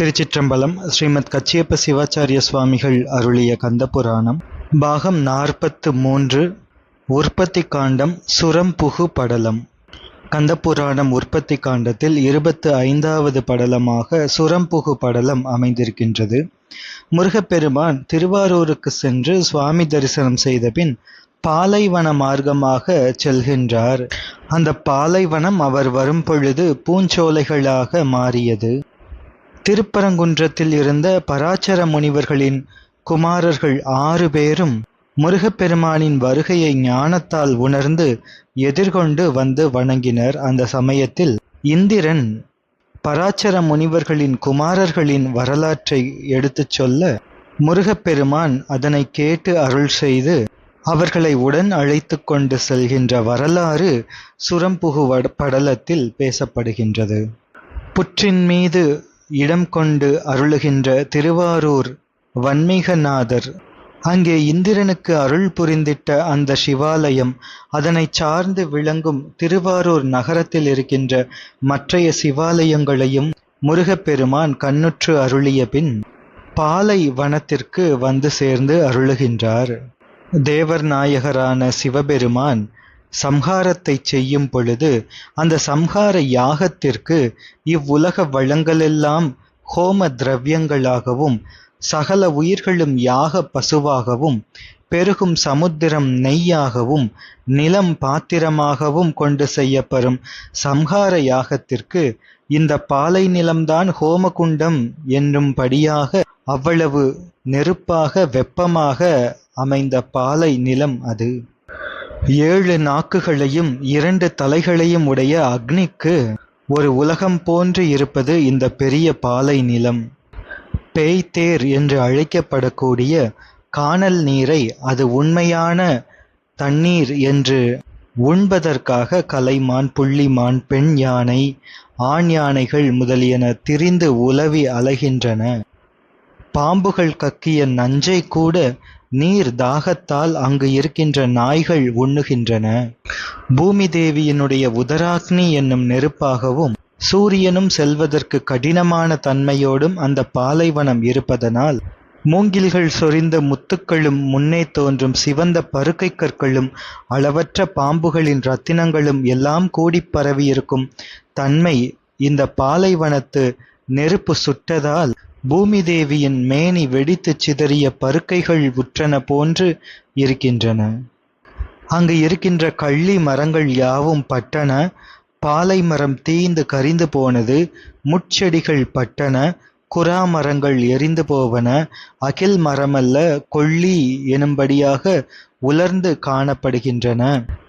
திருச்சிற்றம்பலம் ஸ்ரீமத் கச்சியப்ப சிவாச்சாரிய சுவாமிகள் அருளிய கந்தபுராணம் பாகம் நாற்பத்து மூன்று உற்பத்தி காண்டம் சுரம்புகு படலம். கந்தபுராணம் உற்பத்தி காண்டத்தில் இருபத்து ஐந்தாவது படலமாக சுரம்புகு படலம் அமைந்திருக்கின்றது. முருகப்பெருமான் திருவாரூருக்கு சென்று சுவாமி தரிசனம் செய்த பின் பாலைவன மார்க்கமாக செல்கின்றார். அந்த பாலைவனம் அவர் வரும் பொழுது பூஞ்சோலைகளாக மாறியது. திருப்பரங்குன்றத்தில் இருந்த பராச்சர முனிவர்களின் குமாரர்கள் ஆறு பேரும் முருகப்பெருமானின் வருகையை ஞானத்தால் உணர்ந்து எதிர்கொண்டு வந்து வணங்கினர். அந்த சமயத்தில் இந்திரன் பராச்சர முனிவர்களின் குமாரர்களின் வரலாற்றை எடுத்துச் சொல்ல முருகப்பெருமான் அதனை கேட்டு அருள் செய்து அவர்களை உடன் அழைத்து கொண்டு செல்கின்ற வரலாறு சுரம்புகு படலத்தில் பேசப்படுகின்றது. புற்றின் மீது இடம் கொண்டு அருளுகின்ற திருவாரூர் வன்மீகநாதர். அங்கே இந்திரனுக்கு அருள் புரிந்திட்ட அந்த சிவாலயம் அதனை சார்ந்து விளங்கும் திருவாரூர் நகரத்தில் இருக்கின்ற மற்றைய சிவாலயங்களையும் முருகப்பெருமான் கண்ணுற்று அருளிய பின் பாலை வனத்திற்கு வந்து சேர்ந்து அருளுகின்றார். தேவர் நாயகரான சிவபெருமான் சம்ஹாரத்தை செய்யும் பொழுது அந்த சம்ஹார யாகத்திற்கு இவ்வுலக வளங்களெல்லாம் ஹோம திரவியங்களாகவும் சகல உயிர்களும் யாக பசுவாகவும் பெருகும் சமுத்திரம் நெய்யாகவும் நிலம் பாத்திரமாகவும் கொண்டு செய்யப்படும் சம்ஹார யாகத்திற்கு இந்த பாலை நிலம்தான் ஹோமகுண்டம் என்னும்படியாக அவ்வளவு நெருப்பாக வெப்பமாக அமைந்த பாலை நிலம் அது. ஏழு நாக்குகளையும் இரண்டு தலைகளையும் உடைய அக்னிக்கு ஒரு உலகம் போன்று இருப்பது இந்த பெரிய பாலை நிலம். பேய்தேர் என்று அழைக்கப்படக்கூடிய காணல் நீரை அது உண்மையான தண்ணீர் என்று உண்பதற்காக கலைமான் புள்ளிமான் பெண் யானை ஆண் யானைகள் முதலியன திரிந்து உலவி அலைகின்றன. பாம்புகள் கக்கிய நஞ்சை கூட நீர் தாகத்தால் அங்கு இருக்கின்ற நாய்கள் உண்ணுகின்றன. பூமி தேவியினுடைய உதராக்னி என்னும் நெருப்பாகவும் சூரியனும் செல்வதற்கு கடினமான தன்மையோடும் அந்த பாலைவனம் இருப்பதனால் மூங்கில்கள் சொரிந்த முத்துக்களும் முன்னே தோன்றும் சிவந்த பருக்கை கற்களும் அளவற்ற பாம்புகளின் ரத்தினங்களும் எல்லாம் கூடி பரவியிருக்கும் தன்மை இந்த பாலைவனத்து நெருப்பு சுட்டதால் பூமி தேவியின் மேனி வெடித்துச் சிதறிய பருக்கைகள் உற்றன போன்று இருக்கின்றன. அங்கு இருக்கின்ற கள்ளி மரங்கள் யாவும் பட்டன. பாலை மரம் தீந்து கரிந்து போனது. முட்செடிகள் பட்டன. குரா மரங்கள் எரிந்து போவன. அகில் மரமல்ல கொள்ளி எனும்படியாக உலர்ந்து காணப்படுகின்றன.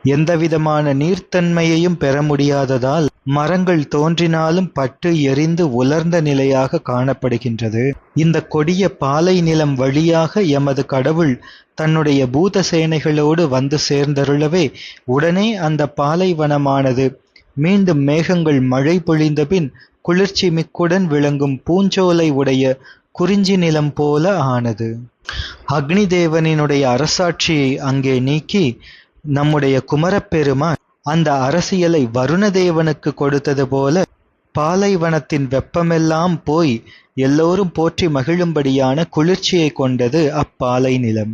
எந்தவிதமான நீர்த்தன்மையையும் பெற முடியாததால் மரங்கள் தோன்றினாலும் பட்டு எரிந்து உலர்ந்த நிலையாக காணப்படுகின்றது. இந்த கொடிய பாலை நிலம் வழியாக எமது கடவுள் தன்னுடைய பூத சேனைகளோடு வந்து சேர்ந்தருளவே உடனே அந்த பாலைவனமானது. மீண்டும் மேகங்கள் மழை பொழிந்தபின் குளிர்ச்சி மிக்குடன் விளங்கும் பூஞ்சோலை உடைய குறிஞ்சி நிலம் போல ஆனது. அக்னி தேவனினுடைய அரசாட்சியை அங்கே நீக்கி நம்முடைய குமரப்பெருமான் அந்த அரசியலை வருணதேவனுக்கு கொடுத்தது போல பாலைவனத்தின் வெப்பமெல்லாம் போய் எல்லோரும் போற்றி மகிழும்படியான குளிர்ச்சியை கொண்டது அப்பாலை நிலம்.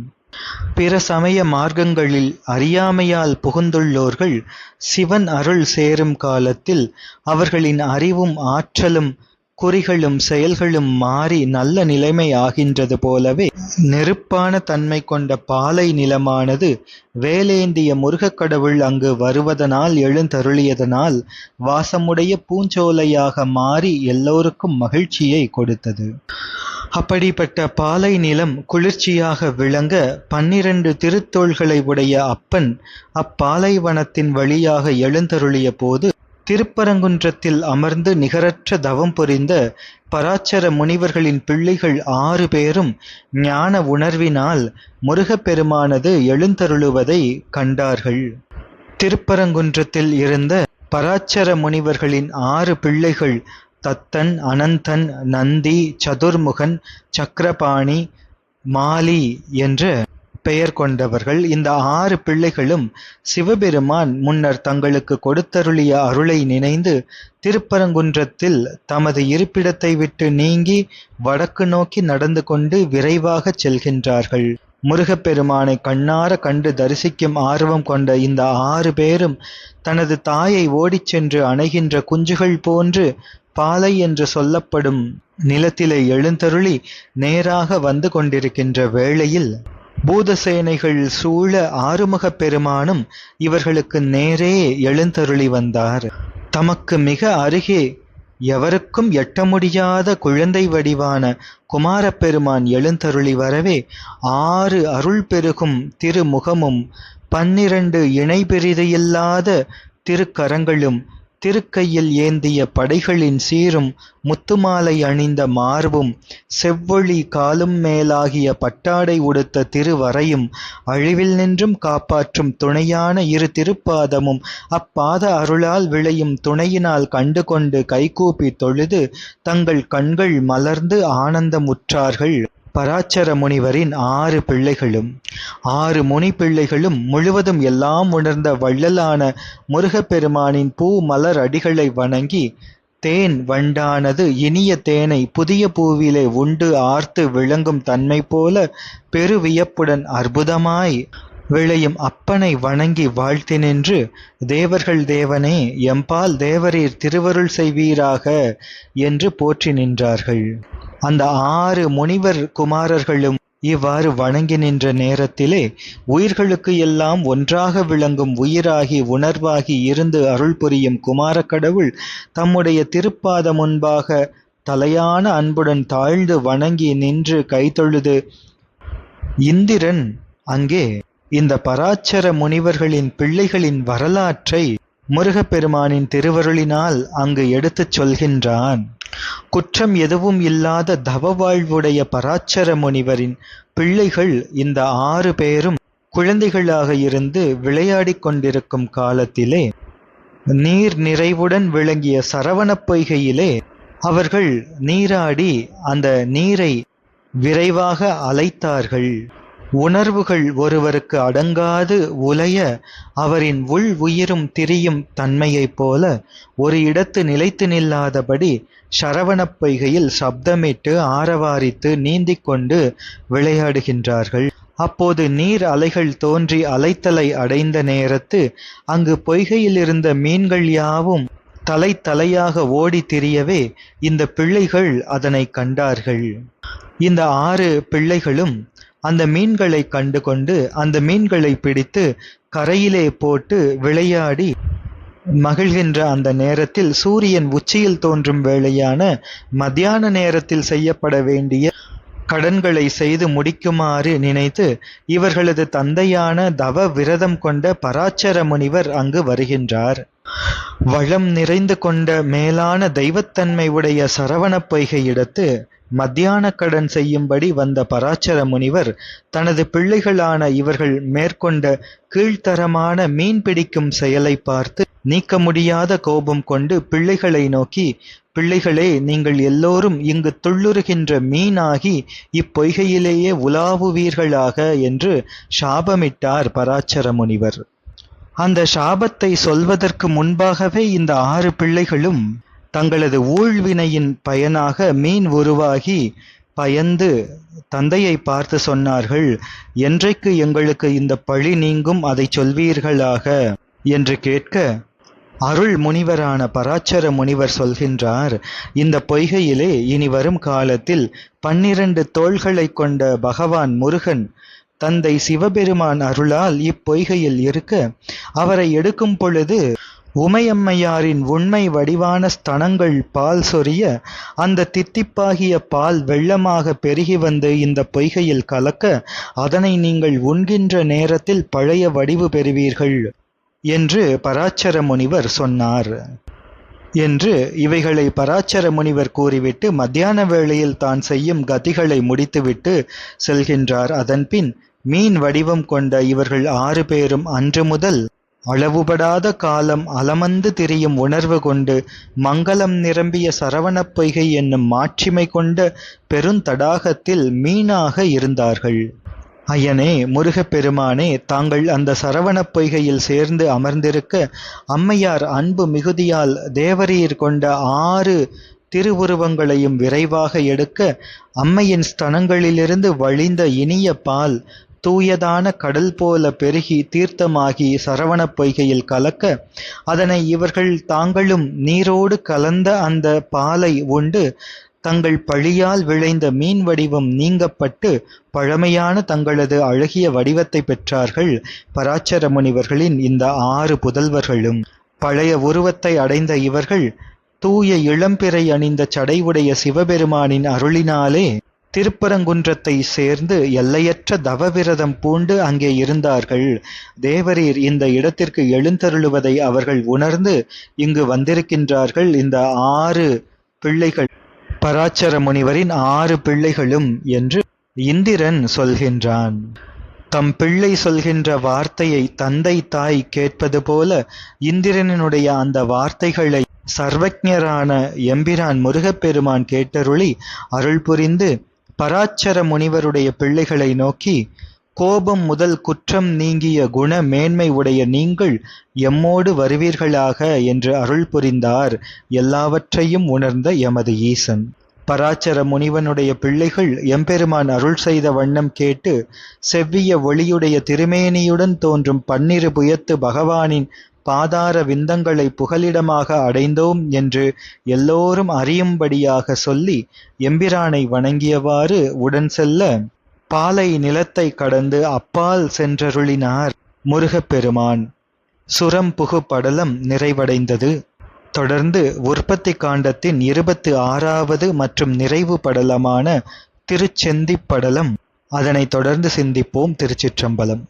பிற சமய மார்க்கங்களில் அறியாமையால் புகுந்துள்ளோர்கள் சிவன் அருள் சேரும் காலத்தில் அவர்களின் அறிவும் ஆற்றலும் குறிகளும் செயல்களும் மாறி நல்ல நிலைமை ஆகின்றது போலவே நெருப்பான தன்மை கொண்ட பாலை நிலமானது வேலேந்திய முருகக் கடவுள் அங்கு வருவதனால் எழுந்தருளியதனால் வாசமுடைய பூஞ்சோலையாக மாறி எல்லோருக்கும் மகிழ்ச்சியை கொடுத்தது. அப்படிப்பட்ட பாலை நிலம் குளிர்ச்சியாக விளங்க பன்னிரண்டு திருத்தோள்களை உடைய அப்பன் அப்பாலைவனத்தின் வழியாக எழுந்தருளிய போது திருப்பரங்குன்றத்தில் அமர்ந்து நிகரற்ற தவம் புரிந்த பராச்சர முனிவர்களின் பிள்ளைகள் ஆறு பேரும் ஞான உணர்வினால் முருகப்பெருமானது எழுந்தருளுவதை கண்டார்கள். திருப்பரங்குன்றத்தில் இருந்த பராச்சர முனிவர்களின் ஆறு பிள்ளைகள் தத்தன் அனந்தன் நந்தி சதுர்முகன் சக்கரபாணி மாலி என்ற பெயர் கொண்டவர்கள் இந்த ஆறு பிள்ளைகளும் சிவபெருமான் முன்னர் தங்களுக்கு கொடுத்தருளிய அருளை நினைந்து திருப்பரங்குன்றத்தில் தமது இருப்பிடத்தை விட்டு நீங்கி வடக்கு நோக்கி நடந்து கொண்டு விரைவாக செல்கின்றார்கள். முருகப்பெருமானை கண்ணார கண்டு தரிசிக்கும் ஆர்வம் கொண்ட இந்த ஆறு பேரும் தனது தாயை ஓடிச் சென்று அணைகின்ற குஞ்சுகள் போன்று பாலை என்று சொல்லப்படும் நிலத்திலே எழுந்தருளி நேராக வந்து கொண்டிருக்கின்ற வேளையில் பூதசேனைகள் சூழ ஆறுமுகப் பெருமானும் இவர்களுக்கு நேரே எழுந்தருளி வந்தார். தமக்கு மிக அருகே எவருக்கும் எட்ட முடியாத குழந்தை வடிவான குமாரப்பெருமான் எழுந்தருளி வரவே ஆறு அருள் பெருகும் திருமுகமும் பன்னிரண்டு இணை பெரிதையில்லாத திருக்கரங்களும் திருக்கையில் ஏந்திய படைகளின் சீரும் முத்துமாலை அணிந்த மார்பும் செவ்வொளி காலும் மேலாகிய பட்டாடை உடுத்த திருவரையும் அழிவில் நின்றும் காப்பாற்றும் துணையான இரு திருப்பாதமும் அப்பாத அருளால் விளையும் துணையினால் கண்டு கொண்டு கைகூப்பி தொழுது தங்கள் கண்கள் மலர்ந்து ஆனந்தமுற்றார்கள். பராச்சர முனிவரின் ஆறு பிள்ளைகளும் ஆறு முனி பிள்ளைகளும் முழுவதும் எல்லாம் உணர்ந்த வள்ளலான முருகப்பெருமானின் பூ மலர் அடிகளை வணங்கி தேன் வண்டானது இனிய தேனை புதிய பூவிலே உண்டு ஆர்த்து விளங்கும் தன்மை போல பெருவியப்புடன் அற்புதமாய் விளையும் அப்பனை வணங்கி வாழ்த்தி நின்று தேவர்கள் தேவனே எம்பால் தேவரீர் திருவருள் செய்வீராக என்று போற்றி நின்றார்கள். அந்த ஆறு முனிவர் குமாரர்களும் இவ்வாறு வணங்கி நின்ற நேரத்திலே உயிர்களுக்கு எல்லாம் ஒன்றாக விளங்கும் உயிராகி உணர்வாகி இருந்து அருள் புரியும் குமார கடவுள் தம்முடைய திருப்பாத முன்பாக தலையான அன்புடன் தாழ்ந்து வணங்கி நின்று கைதொழுது இந்திரன் அங்கே இந்த பராச்சர முனிவர்களின் பிள்ளைகளின் வரலாற்றை முருகப்பெருமானின் திருவருளினால் அங்கு எடுத்துச் சொல்கின்றான். குற்றம் எதுவும் இல்லாத தவ வாழ்வுடைய பராச்சர முனிவரின் பிள்ளைகள் இந்த ஆறு பேரும் குழந்தைகளாக இருந்து விளையாடிக் கொண்டிருக்கும் காலத்திலே நீர் நிறைவுடன் விளங்கிய சரவணப் பொய்கையிலே அவர்கள் நீராடி அந்த நீரை விரைவாக அலைத்தார்கள். உணர்வுகள் ஒருவருக்கு அடங்காது உலைய அவரின் உள் உயிரும் திரியும் தன்மையைப் போல ஒரு இடத்து நிலைத்து நில்லாதபடி சரவணப் பொய்கையில் சப்தமிட்டு ஆரவாரித்து நீந்திக் கொண்டு விளையாடுகின்றார்கள். அப்போது நீர் அலைகள் தோன்றி அலைத்தலை அடைந்த நேரத்து அங்கு பொய்கையிலிருந்த மீன்கள் யாவும் தலை தலையாக ஓடி திரியவே இந்த பிள்ளைகள் அதனை கண்டார்கள். இந்த ஆறு பிள்ளைகளும் அந்த மீன்களை கண்டு கொண்டு அந்த மீன்களை பிடித்து கரையிலே போட்டு விளையாடி மகிழ்கின்ற அந்த நேரத்தில் சூரியன் உச்சியில் தோன்றும் வேளையான மத்தியான நேரத்தில் செய்யப்பட வேண்டிய கடன்களை செய்து முடிக்குமாறு நினைத்து இவர்களது தந்தையான தவ விரதம் கொண்ட பராச்சர முனிவர் அங்கு வருகின்றார். வளம் நிறைந்து கொண்ட மேலான தெய்வத்தன்மை உடைய சரவண பொய்கை இடத்து மத்தியான கடன் செய்யும்படி வந்த பராச்சர முனிவர் தனது பிள்ளைகளான இவர்கள் மேற்கொண்ட கீழ்த்தரமான மீன் பிடிக்கும் செயலை பார்த்து நீக்க முடியாத கோபம் கொண்டு பிள்ளைகளை நோக்கி பிள்ளைகளே நீங்கள் எல்லோரும் இங்கு துள்ளுருகின்ற மீனாகி இப்பொய்கையிலேயே உலாவுவீர்களாக என்று சாபமிட்டார் பராச்சர முனிவர். அந்த சாபத்தை சொல்வதற்கு முன்பாகவே இந்த ஆறு பிள்ளைகளும் தங்களது ஊழ்வினையின் பயனாக மீன் உருவாகி பயந்து தந்தையை பார்த்து சொன்னார்கள் என்றைக்கு எங்களுக்கு இந்த பழி நீங்கும் அதை சொல்வீர்களாக என்று கேட்க அருள் முனிவரான பராச்சர முனிவர் சொல்கின்றார் இந்த பொய்கையிலே இனி வரும் காலத்தில் பன்னிரண்டு தோள்களை கொண்ட பகவான் முருகன் தந்தை சிவபெருமான் அருளால் இப்பொய்கையில் இருக்க அவரை எடுக்கும் பொழுது உமையம்மையாரின் உண்மை வடிவான ஸ்தனங்கள் பால் சொரிய அந்த தித்திப்பாகிய பால் வெள்ளமாக பெருகி வந்து இந்த பொய்கையில் கலக்க அதனை நீங்கள் உண்கின்ற நேரத்தில் பழைய வடிவு பெறுவீர்கள் என்று பராச்சர முனிவர் சொன்னார். என்று இவைகளை பராச்சர முனிவர் கூறிவிட்டு மத்தியான வேளையில் தான் செய்யும் கதிகளை முடித்துவிட்டு செல்கின்றார். அதன்பின் மீன் வடிவம் கொண்ட இவர்கள் ஆறு பேரும் அன்று முதல் அளவுபடாத காலம் அலமந்து திரியும் உணர்வு கொண்டு மங்களம் நிரம்பிய சரவணப் பொய்கை என்னும் மாட்சிமை கொண்ட பெருந்தடாகத்தில் மீனாக இருந்தார்கள். ஐயனே முருகப்பெருமானே தாங்கள் அந்த சரவணப் பொய்கையில் சேர்ந்து அமர்ந்திருக்க அம்மையார் அன்பு மிகுதியால் தேவரீர் கொண்ட ஆறு திருவுருவங்களையும் விரைவாக எடுக்க அம்மையின் ஸ்தனங்களிலிருந்து வழிந்த இனிய பால் தூயதான கடல் போல பெருகி தீர்த்தமாகி சரவணப் பொய்கையில் கலக்க அதனை இவர்கள் தாங்களும் நீரோடு கலந்த அந்த பாலை உண்டு தங்கள் பழியால் விளைந்த மீன் வடிவம் நீங்கப்பட்டு பழமையான தங்களது அழகிய வடிவத்தை பெற்றார்கள். பராச்சர முனிவர்களின் இந்த ஆறு புதல்வர்களும் பழைய உருவத்தை அடைந்த இவர்கள் தூய இளம்பிறை அணிந்த சடைவுடைய சிவபெருமானின் அருளினாலே திருப்பரங்குன்றத்தை சேர்ந்து எல்லையற்ற தவவிரதம் பூண்டு அங்கே இருந்தார்கள். தேவரீர் இந்த இடத்திற்கு எழுந்தருளுவதை அவர்கள் உணர்ந்து இங்கு வந்திருக்கின்றார்கள். இந்த ஆறு பிள்ளைகள் பராச்சர முனிவரின் ஆறு பிள்ளைகளும் என்று இந்திரன் சொல்கின்றான். தம் பிள்ளை சொல்கின்ற வார்த்தையை தந்தை தாய் கேட்பது போல இந்திரனுடைய அந்த வார்த்தைகளை சர்வஜரான எம்பிரான் முருகப்பெருமான் கேட்டருளி அருள் புரிந்து பராச்சர முனிவருடைய பிள்ளைகளை நோக்கி கோபம் முதல் குற்றம் நீங்கிய குண மேன்மை உடைய நீங்கள் எம்மோடு வருவீர்களாக என்று அருள் புரிந்தார். எல்லாவற்றையும் உணர்ந்த எமது ஈசன். பராச்சர முனிவனுடைய பிள்ளைகள் எம்பெருமான் அருள் செய்த வண்ணம் கேட்டு செவ்விய ஒளியுடைய திருமேனியுடன் தோன்றும் பன்னிரு புயத்து பகவானின் பாதார விந்தங்களை புகலிடமாக அடைந்தோம் என்று எல்லோரும் அறியும்படியாக சொல்லி எம்பிரானை வணங்கியவாறு உடன் செல்ல பாலை நிலத்தை கடந்து அப்பால் சென்றருளினார் முருகப்பெருமான். சுரம் புகு படலம் நிறைவடைந்தது. தொடர்ந்து உற்பத்தி காண்டத்தின் இருபத்து ஆறாவது மற்றும் நிறைவு படலமான திருச்செந்திப்படலம். அதனைத் தொடர்ந்து சிந்திப்போம் திருச்சிற்றம்பலம்.